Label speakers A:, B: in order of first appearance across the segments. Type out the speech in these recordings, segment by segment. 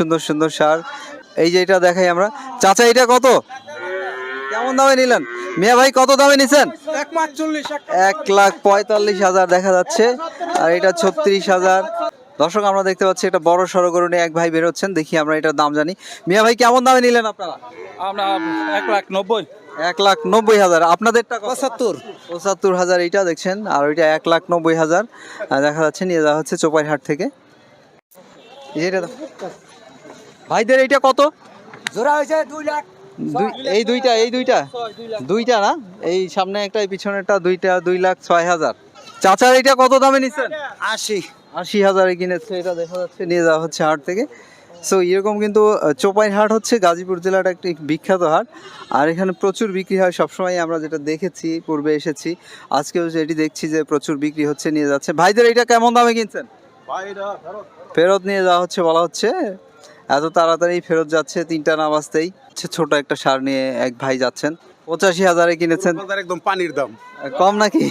A: সুন্দর সুন্দর সার। এই যে এটা দেখাই আমরা। চাচা এটা কত? কেমন দামে নিলেন? মিয়া ভাই কত দামে নিছেন?
B: এক
A: লাখ পঁয়তাল্লিশ হাজার দেখা যাচ্ছে। আর এটা ছত্রিশ হাজার। দর্শক আমরা দেখতে পাচ্ছি এটা বড় সড়ো নিয়ে এক ভাই বেরোচ্ছেন দেখি আমরা এটার দাম জানি। মিয়া ভাই কেমন দামে নিলেন আপনারা?
B: আমরা এক লাখ নব্বই।
A: এক লাখ নব্বই হাজার। আপনাদেরটা কত?
B: পঁচাত্তর।
A: পঁচাত্তর হাজার এইটা দেখছেন। আর ওইটা এক লাখ নব্বই হাজার। দেখা যাচ্ছে নিয়ে যাওয়া হচ্ছে চোপাইহাট থেকে। এটা। ভাইদের এইটা কত?
B: জোড়া হয়েছে দুই লাখ।
A: দুই এই দুইটা এই দুইটা? দুইটা না? এই সামনে একটা এই পিছনেরটা দুইটা দুই লাখ ছয় হাজার। চাচার এইটা কত দামে নিচ্ছেন
B: আশি।
A: আশি হাজারে কিনেছে এটা দেখা যাচ্ছে নিয়ে যাওয়া হচ্ছে হাট থেকে। সো এরকম কিন্তু আহ, চোপাইর হাট হচ্ছে গাজীপুর জেলার একটি বিখ্যাত হাট। আর এখানে প্রচুর বিক্রি হয় সবসময় আমরা যেটা দেখেছি পূর্বে এসেছি আজকেও যেটি দেখছি যে প্রচুর বিক্রি হচ্ছে নিয়ে যাচ্ছে। ভাইদের এটা কেমন দামে কিনছেন? ফেরত নিয়ে যাওয়া হচ্ছে বলা হচ্ছে। এত তাড়াতাড়ি ফেরত যাচ্ছে তিনটা না বাজতেই। ছোট একটা সার নিয়ে এক ভাই যাচ্ছেন। পঁচাশি হাজারে কিনেছেন।
C: একদম পানির দাম।
A: কম নাকি?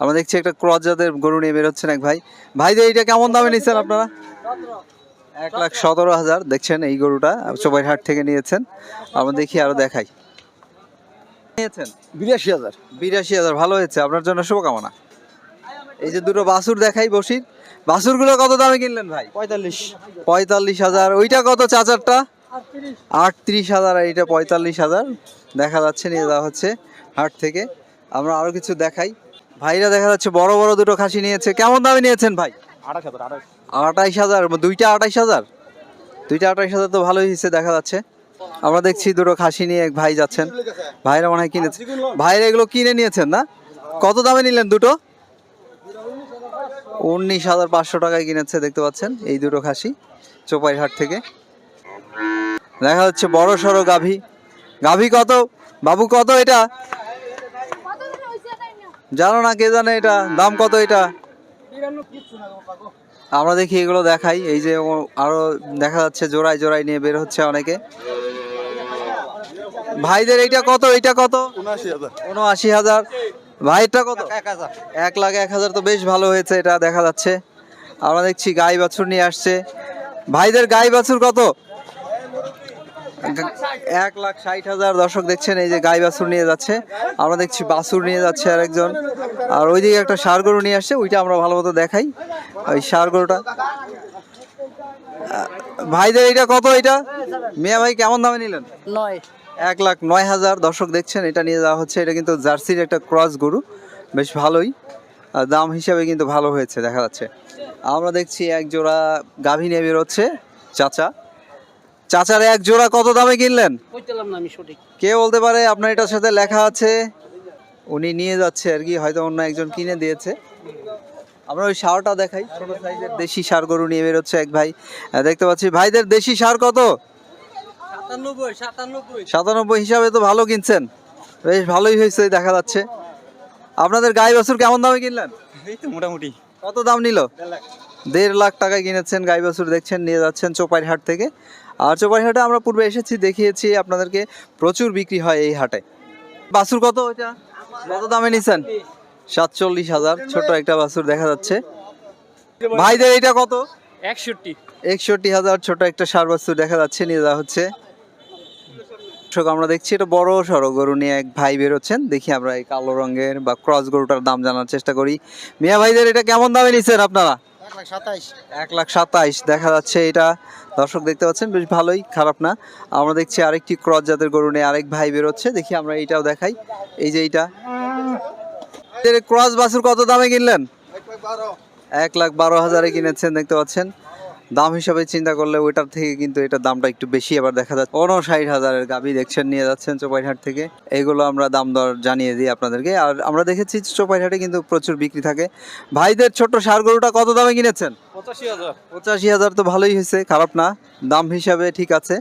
A: আমরা দেখছি একটা ক্রস জাতের গরু নিয়ে বেরোচ্ছেন এক ভাই। ভাইদের এইটা কেমন দামে নিচ্ছেন আপনারা? এক লাখ সতেরো হাজার। দেখছেন এই গরুটা চোবাইহাট থেকে নিয়েছেন। আমরা দেখি আরও দেখাই। নিয়েছেন?
B: বিরাশি হাজার।
A: বিরাশি হাজার। ভালো হয়েছে। আপনার জন্য শুভকামনা। এই যে দুটো বাসুর দেখাই বসির। বাসুরগুলো কত দামে কিনলেন ভাই?
B: পঁয়তাল্লিশ।
A: পঁয়তাল্লিশ হাজার। ওইটা কত চাচারটা আটত্রিশ হাজার আর এইটা পঁয়তাল্লিশ হাজার। দেখা যাচ্ছে নিয়ে যাওয়া হচ্ছে হাট থেকে। আমরা আরও কিছু দেখাই। ভাইরা দেখা যাচ্ছে বড় বড় দুটো খাসি নিয়েছে। কেমন দামে নিয়েছেন ভাই?
B: আঠাশ হাজার
A: আঠাইশ হাজার দুইটা আঠাইশ হাজার? দুইটা আঠাইশ হাজার তো ভালোই হয়েছে দেখা যাচ্ছে। আমরা দেখছি দুটো খাসি নিয়ে এক ভাই যাচ্ছেন। ভাইরা মনে হয় কিনেছে। ভাইরা এগুলো কিনে নিয়েছেন না? কত দামে নিলেন দুটো? উনিশ হাজার পাঁচশো টাকায় কিনেছে দেখতে পাচ্ছেন? এই দুটো খাসি চোপাইহাট থেকে। দেখা যাচ্ছে বড় সড়ো গাভী। গাভী কত? বাবু কত এটা? জানো না কে জানে এটা? দাম কত এটা? আমরা দেখি এগুলো দেখাই। এই যে আরও দেখা যাচ্ছে জোড়ায় জোড়ায় নিয়ে বের হচ্ছে অনেকে। ভাইদের এইটা কত? এইটা কত?
C: উনআশি
A: উনআশি হাজার। ভাইটা কত?
B: এক হাজার।
A: এক লাখ এক হাজার তো বেশ ভালো হয়েছে এটা দেখা যাচ্ছে। আমরা দেখছি গাই বাছুর নিয়ে আসছে। ভাইদের গাই বাছুর কত? এক লাখ ষাট হাজার দর্শক দেখছেন এই যে গাই বাছুর নিয়ে যাচ্ছে। আমরা দেখছি বাছুর নিয়ে যাচ্ছে আরেকজন। আর ওইদিকে একটা সার গরু নিয়ে আসছে ওইটা আমরা ভালো মতো দেখাই ওই সার গরুটা। ভাইদের এটা কত এটা মিয়া ভাই কেমন দামে নিলেন?
B: নয়।
A: এক লাখ নয় হাজার দর্শক দেখছেন এটা নিয়ে যাওয়া হচ্ছে। এটা কিন্তু জার্সির একটা ক্রস গরু বেশ ভালোই। আর দাম হিসাবে কিন্তু ভালো হয়েছে দেখা যাচ্ছে। আমরা দেখছি এক জোড়া গাভী নিয়ে বেরোচ্ছে চাচা। চাচার এক জোড়া কত দামে কিনলেন?
B: না আমি
A: কে বলতে পারে আপনার এটার সাথে লেখা আছে। উনি নিয়ে যাচ্ছে আর কি হয়তো অন্য একজন কিনে দিয়েছে। আমরা ওই সারটা দেখাই ছোট সাইজের দেশি সার গরু নিয়ে বেরোচ্ছে এক ভাই। দেখতে পাচ্ছি ভাইদের দেশি সার কত?
B: সাতানব্বই
A: হিসাবে তো ভালো কিনছেন। বেশ ভালোই হয়েছে দেখা যাচ্ছে। আপনাদের গাই বাছুর কেমন দামে কিনলেন?
B: এই তো মোটামুটি।
A: কত দাম নিল? দেড় লাখ। টাকায় কিনেছেন গাই বাছুর দেখছেন নিয়ে যাচ্ছেন চোপাইর হাট থেকে। আর চোপাইর হাটে আমরা পূর্বে এসেছি দেখিয়েছি আপনাদেরকে প্রচুর বিক্রি হয় এই হাটে। বাছুর কত ওইটা? কত দামে নিছেন? সাতচল্লিশ হাজার ছোট একটা বাছুর দেখা যাচ্ছে। ভাইদের এটা কত?
B: একষট্টি।
A: একষট্টি হাজার ছোট একটা সার বাছুর দেখা যাচ্ছে নিয়ে যাওয়া হচ্ছে। দর্শক আমরা দেখছি এটা বড় সড়ো গরু নিয়ে এক ভাই বেরোচ্ছেন। দেখি আমরা এই কালো রঙের বা ক্রস গরুটার দাম জানার চেষ্টা করি। মিয়া ভাইদের এটা কেমন দামে নিচ্ছেন আপনারা?
B: এক লাখ সাতাইশ।
A: দেখা যাচ্ছে এটা। দর্শক দেখতে পাচ্ছেন বেশ ভালোই খারাপ না। আমরা দেখছি আরেকটি ক্রস জাতের গরু নিয়ে আরেক ভাই বেরোচ্ছে। দেখি আমরা এইটাও দেখাই। এই যে এইটা। ক্রস বাছুর কত দামে কিনলেন? এক লাখ বারো হাজারে কিনেছেন দেখতে পাচ্ছেন। দাম হিসাবে চিন্তা করলে ওইটার থেকে কিন্তু এটার দামটা একটু বেশি আবার দেখা যাচ্ছে। উনষাট হাজারের গাবি দেখছেন নিয়ে যাচ্ছেন চোপাইহাট থেকে। এইগুলো আমরা দাম দর জানিয়ে দিই আপনাদেরকে। আর আমরা দেখেছি চোপাইহাটে কিন্তু প্রচুর বিক্রি থাকে। ভাইদের ছোট সার গরুটা কত দামে কিনেছেন?
B: পঁচাশি হাজার।
A: পঁচাশি হাজার তো ভালোই হয়েছে খারাপ না। দাম হিসাবে ঠিক আছে।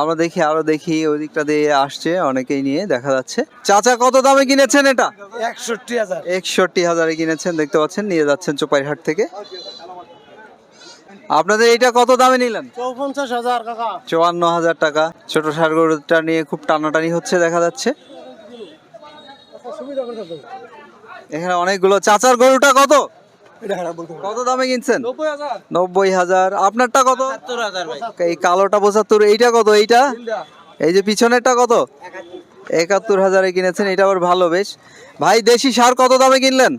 A: আমরা দেখি আরও দেখি ওই দিকটা দিয়ে আসছে অনেকেই নিয়ে দেখা যাচ্ছে। চাচা কত দামে কিনেছেন এটা?
B: একষট্টি হাজার।
A: একষট্টি হাজারে কিনেছেন দেখতে পাচ্ছেন নিয়ে যাচ্ছেন চোপাইহাট থেকে। আপনাদের এটা কত দামে নিলেন?
B: চৌপঞ্চাশ হাজার কাকা।
A: চুয়ান্ন হাজার টাকা। ছোট সার গরুটা নিয়ে খুব টানাটানি হচ্ছে দেখা যাচ্ছে। এখানে অনেকগুলো চাচার গরুটা কত? কত দামে কিনছেন? নব্বই হাজার। আপনারটা কত? এই কালোটা পঁচাত্তর এইটা কত? এইটা? এই যে পিছনেরটা কত? একাত্তর হাজারে কিনেছেন এটা আবার ভালো বেশ। ভাই দেশি সার কত দামে কিনলেন?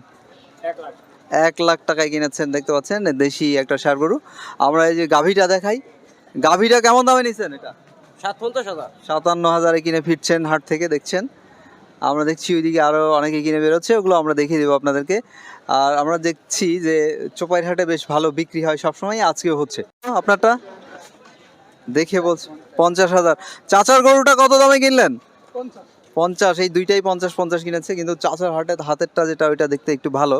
A: এক লাখ টাকায় কিনেছেন দেখতে পাচ্ছেন? দেশি একটা সার গরু। আমরা এই যে গাভীটা দেখাই। গাভীটা কেমন দামে নিচ্ছেন এটা?
B: হাজার।
A: সাতান্ন হাজারে কিনে ফিরছেন হাট থেকে দেখছেন? আমরা দেখছি ওইদিকে আরও অনেকে কিনে বেরোচ্ছে ওগুলো আমরা দেখিয়ে দেবো আপনাদেরকে। আর আমরা দেখছি যে চোপাইর হাটে বেশ ভালো বিক্রি হয় সবসময় আজকেও হচ্ছে। আপনারটা দেখে বলছি পঞ্চাশ হাজার। চাচার গরুটা কত দামে কিনলেন? পঞ্চাশ এই দুইটাই পঞ্চাশ পঞ্চাশ কিনেছে কিন্তু চাচার হাটে হাতেরটা যেটা ওইটা দেখতে একটু ভালো।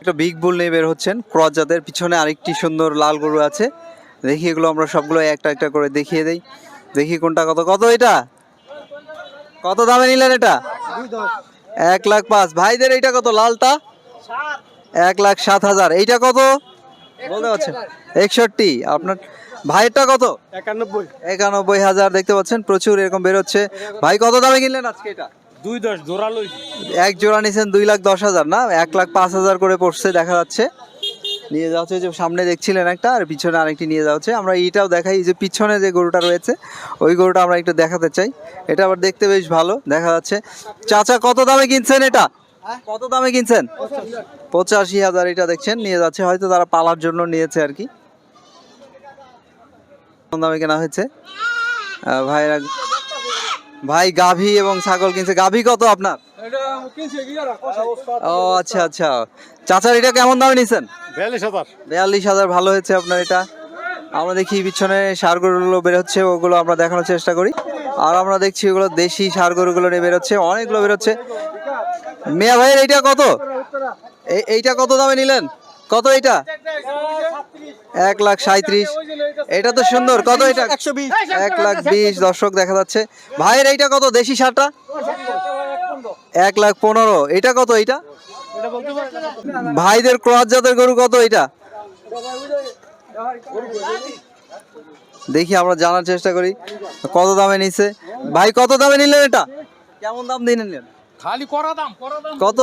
A: একটা বিগ বুল নিয়ে বের হচ্ছেন। ক্রস জাতের। পিছনে আরেকটি সুন্দর লাল গরু আছে। দেখি এগুলো আমরা সবগুলো একটা একটা করে দেখিয়ে দেই। দেখি কোনটা কত। কত এটা? কত দামে নিলেন এটা? এক লাখ পাঁচ। ভাইদের এইটা কত? লালটা? এক লাখ সাত হাজার। এইটা কত? বলতে পারছেন? একষট্টি। আপনার ভাইয়েরটা কত?
B: একানব্বই।
A: একানব্বই হাজার। দেখতে পাচ্ছেন? প্রচুর এরকম বেরোচ্ছে ভাই কত দামে কিনলেন আজকে এটা? এক জোড়া নিছেন দুই লাখ দশ হাজার, না? এক লাখ পাঁচ হাজার করে পড়ছে, দেখা যাচ্ছে। নিয়ে যাওয়া হচ্ছে যে সামনে দেখছিলেন একটা, আর পিছনে আরেকটি নিয়ে যাওয়া হচ্ছে। আমরা এইটাও দেখাই যে পিছনে যে গরুটা রয়েছে, ওই গরুটা আমরা একটু দেখাতে চাই। এটা আবার দেখতে বেশ ভালো, দেখা যাচ্ছে। চাচা, কত দামে কিনছেন এটা? কত দামে কিনছেন? পঁচাশি হাজার এটা দেখছেন, নিয়ে যাচ্ছে। হয়তো তারা পালার জন্য নিয়েছে আর কি। দামে কেনা হয়েছে? ভাইরা ভাই গাভী এবং ছাগল কিনছে। গাভী কত আপনার? ও আচ্ছা আচ্ছা। চাচার এটা কেমন দামে নিছেন?
B: বিয়াল্লিশ হাজার।
A: বিয়াল্লিশ হাজার ভালো হয়েছে আপনার এটা। আমরা দেখি পিছনে সার গরুগুলো বেরোচ্ছে ওগুলো আমরা দেখানোর চেষ্টা করি। আর আমরা দেখছি ওগুলো দেশি সার গরুগুলো নিয়ে বেরোচ্ছে অনেকগুলো বেরোচ্ছে। মিয়া ভাইয়ের এইটা কত? এই- এইটা কত দামে নিলেন? কত এটা? এক লাখ সাঁত্রিশ এটা তো সুন্দর। কত এটা?
B: একশো বিশ
A: এক লাখ বিশ দর্শক দেখা যাচ্ছে। ভাইয়ের এইটা কত? দেশি সারটা? এক লাখ পনেরো। এটা কত এইটা? ভাইদের ক্রস জাতের গরু কত এটা দেখি আমরা জানার চেষ্টা করি। কত দামে নিছে? ভাই কত দামে নিলেন এটা? কেমন দাম দিয়ে নিলেন?
B: খালি করা দাম করা দাম।
A: কত?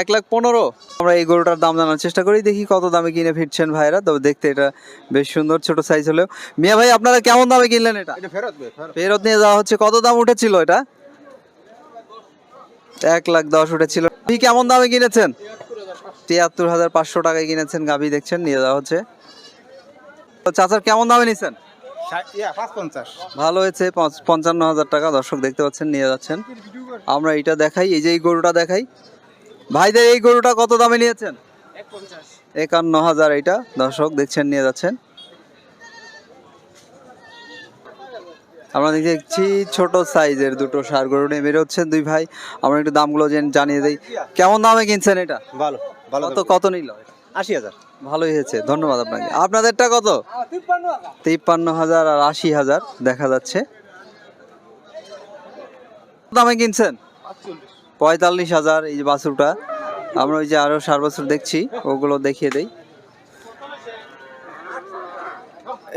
A: এক লাখ পনেরো। আমরা এই গরুটার দাম জানার চেষ্টা করি দেখি কত দামে কিনে ফিরছেন ভাইরা। তবে দেখতে এটা বেশ সুন্দর ছোট সাইজ হলেও। মিয়া ভাই আপনারা কেমন দামে কিনলেন এটা?
B: এটা ফেরত
A: নিয়ে যাওয়া হচ্ছে। কত দাম উঠেছিল এটা? এক লাখ দশ উঠেছিল। আপনি কেমন দামে কিনেছেন? তিয়াত্তর হাজার পাঁচশো টাকায় কিনেছেন গাভি দেখছেন নিয়ে যাওয়া হচ্ছে। তো চাচার কেমন দামে নিছেন? ভালো হয়েছে পঞ্চান্ন হাজার টাকা দর্শক দেখতে পাচ্ছেন নিয়ে যাচ্ছেন। আমরা এইটা দেখাই এই যে এই গরুটা দেখাই। ভাইদের এই গরুটা কত দামে নিয়েছেন? একান্ন হাজার এইটা দর্শক দেখছেন নিয়ে যাচ্ছেন। আমরা দেখছি ছোট সাইজের দুটো সার গরু নিয়ে বেরোচ্ছেন দুই ভাই। আমরা একটু দামগুলো জেনে- জানিয়ে দিই। কেমন দামে কিনছেন এটা?
B: ভালো ভালো
A: কত কত নিল?
B: আশি হাজার।
A: ভালোই হয়েছে, ধন্যবাদ আপনাকে। আপনাদেরটা কত? তিপ্পান্ন হাজার আর আশি হাজার দেখা যাচ্ছে। দামে কিনছেন? পঁয়তাল্লিশ হাজার এই যে বাছুরটা। আমরা ওই যে আরও সার বছর দেখছি, ওগুলো দেখিয়ে দেই।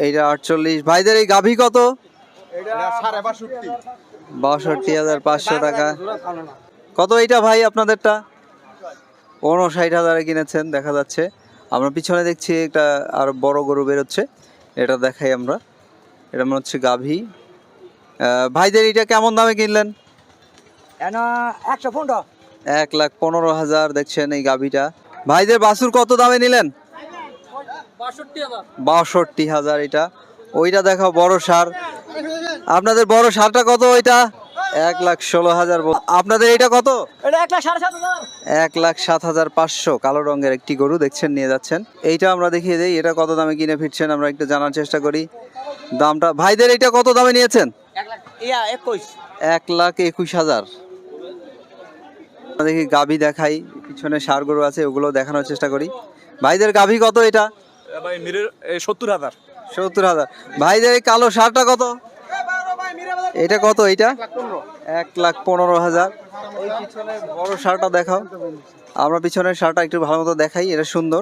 A: এইটা আটচল্লিশ। ভাইদের এই গাভী কত?
B: বাষট্টি
A: হাজার পাঁচশো টাকা। কত এইটা ভাই আপনাদেরটা? উনষাট হাজারে কিনেছেন, দেখা যাচ্ছে। আমরা পিছনে দেখছি একটা আর বড় গরু বেরোচ্ছে। এটা দেখাই আমরা। এটা মনে হচ্ছে গাভী। ভাইদের এটা কেমন দামে কিনলেন?
B: একশো পনেরো।
A: এক লাখ পনেরো হাজার দেখছেন এই গাভীটা। ভাইদের বাছুর কত দামে নিলেন? বাষট্টি হাজার এটা। ওইটা দেখাও বড় সার। আপনাদের বড় সারটা কত ওইটা? এক লাখ ষোলো হাজার বল- আপনাদের এটা কত?
B: এক লাখ সাত হাজার।
A: পাঁচশো। কালো রঙের একটি গরু দেখছেন নিয়ে যাচ্ছেন। এইটা আমরা দেখিয়ে দিই এটা কত দামে কিনে ফিরছেন আমরা একটু জানার চেষ্টা করি। দামটা ভাইদের এটা কত দামে নিয়েছেন?
B: এক লাখ একুশ।
A: এক লাখ একুশ হাজার। দেখি গাভী দেখাই পিছনে সার গরু আছে ওগুলো দেখানোর চেষ্টা করি। ভাইদের গাভী কত এটা?
B: সত্তর হাজার।
A: সত্তর হাজার। ভাইদের এই কালো সারটা কত? এটা কত এটা? এক লাখ পনেরো হাজার। বড় শার্টটা দেখাও। আমরা পিছনের শার্টটা একটু ভালো মতো দেখাই, এটা সুন্দর।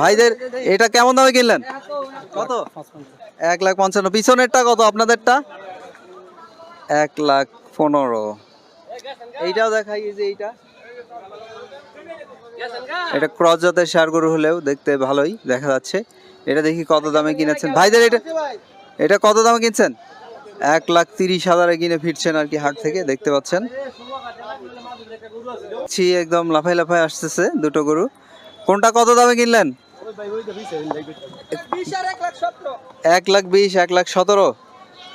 A: ভাইদের, এটা কেমন দামে কিনলেন? কত? এক লাখ পঞ্চান্ন। পিছনেরটা কত? আপনাদেরটা? এক লাখ পনেরো। এইটাও দেখাই যে এইটা। এটা ক্রস জাতের সার গরু হলেও দেখতে ভালোই দেখা যাচ্ছে। এটা দেখি কত দামে কিনেছেন। ভাইদের, এটা এটা কত দামে কিনছেন? এক লাখ তিরিশ হাজারে কিনে ফিরছেন আর কি হাট থেকে দেখতে পাচ্ছেন। ছি একদম লাফাই লাফাই আসতেছে দুটো গরু। কোনটা কত দামে কিনলেন? এক লাখ বিশ এক লাখ সতেরো।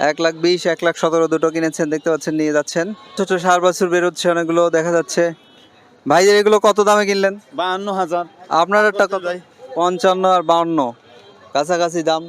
A: এক লাখ বিশ এক লাখ সতেরো দুটো কিনেছেন দেখতে পাচ্ছেন নিয়ে যাচ্ছেন। ছোট সার বছর বেরোচ্ছে অনেকগুলো দেখা যাচ্ছে। ভাইদের এগুলো কত দামে কিনলেন?
C: বাহান্ন হাজার।
A: আপনার একটা কত? পঞ্চান্ন আর বাউন্ন কাছাকাছি দাম।